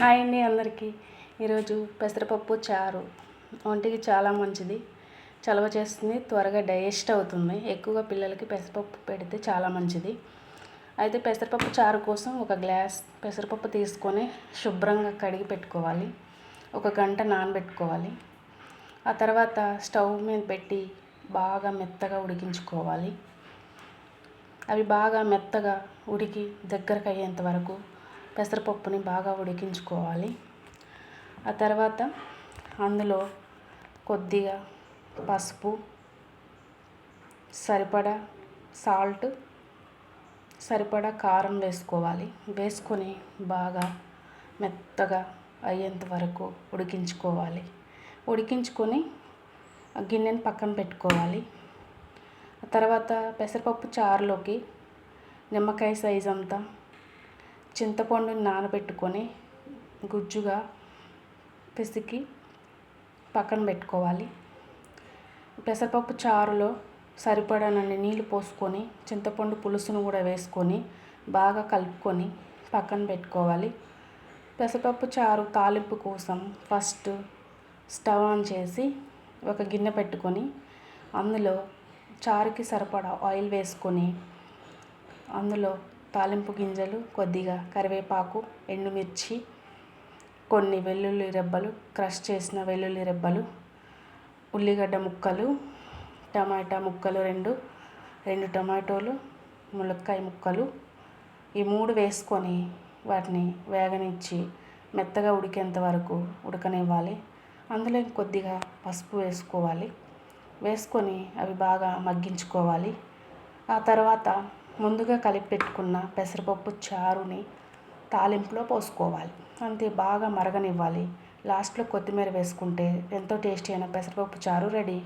Hi అండి అందరికీ. ఈరోజు పెసరపప్పు చారు. ఒంటికి చాలా మంచిది. చలవ చేస్తుంది త్వరగా డైజెస్ట్ అవుతుంది. ఎక్కువగా పిల్లలకి పెసరపప్పు పెడితే చాలా మంచిది. అయితే పెసరపప్పు చారు కోసం ఒక గ్లాస్ పెసరపప్పు తీసుకొని శుభ్రంగా కడిగి పెట్టుకోవాలి. ఒక గంట నానబెట్టుకోవాలి. ఆ తర్వాత స్టవ్ మీద పెట్టి బాగా మెత్తగా ఉడికించుకోవాలి. అవి బాగా మెత్తగా ఉడికి దగ్గరకు అయ్యేంత వరకు పెసరపప్పుని బాగా ఉడికించుకోవాలి. ఆ తర్వాత అందులో కొద్దిగా పసుపు సరిపడా సాల్ట్ సరిపడా కారం వేసుకోవాలి. వేసుకొని బాగా మెత్తగా అయ్యేంత వరకు ఉడికించుకోవాలి. ఉడికించుకొని గిన్నెని పక్కన పెట్టుకోవాలి. తర్వాత పెసరపప్పు చారులోకి నిమ్మకాయ సైజ్ అంతా చింతపండుని నానబెట్టుకొని గుజ్జుగా పిసికి పక్కన పెట్టుకోవాలి. పెసరపప్పు చారులో సరిపడనన్ని నీళ్ళు పోసుకొని చింతపండు పులుసును కూడా వేసుకొని బాగా కలుపుకొని పక్కన పెట్టుకోవాలి. పెసరపప్పు చారు తాలింపు కోసం ఫస్ట్ స్టవ్ ఆన్ చేసి ఒక గిన్నె పెట్టుకొని అందులో చారుకి సరిపడా ఆయిల్ వేసుకొని అందులో తాలింపు గింజలు కొద్దిగా కరివేపాకు ఎండుమిర్చి కొన్ని వెల్లుల్లి రెబ్బలు క్రష్ చేసిన వెల్లుల్లి రెబ్బలు ఉల్లిగడ్డ ముక్కలు టమాటా ముక్కలు రెండు రెండు టమాటోలు ములక్కాయ ముక్కలు. ఈ మూడు వేసుకొని వాటిని వేగనిచ్చి మెత్తగా ఉడికేంత వరకు ఉడకనివ్వాలి. అందులో కొద్దిగా పసుపు వేసుకోవాలి. వేసుకొని అవి బాగా మగ్గించుకోవాలి. ఆ తర్వాత ముందుగా కలిపి పెట్టుకున్న పెసరపప్పు చారుని తాలింపులో పోసుకోవాలి. అంతే బాగా మరగనివ్వాలి. లాస్ట్లో కొత్తిమీర వేసుకుంటే ఎంతో టేస్టీ అయిన పెసరపప్పు చారు రెడీ.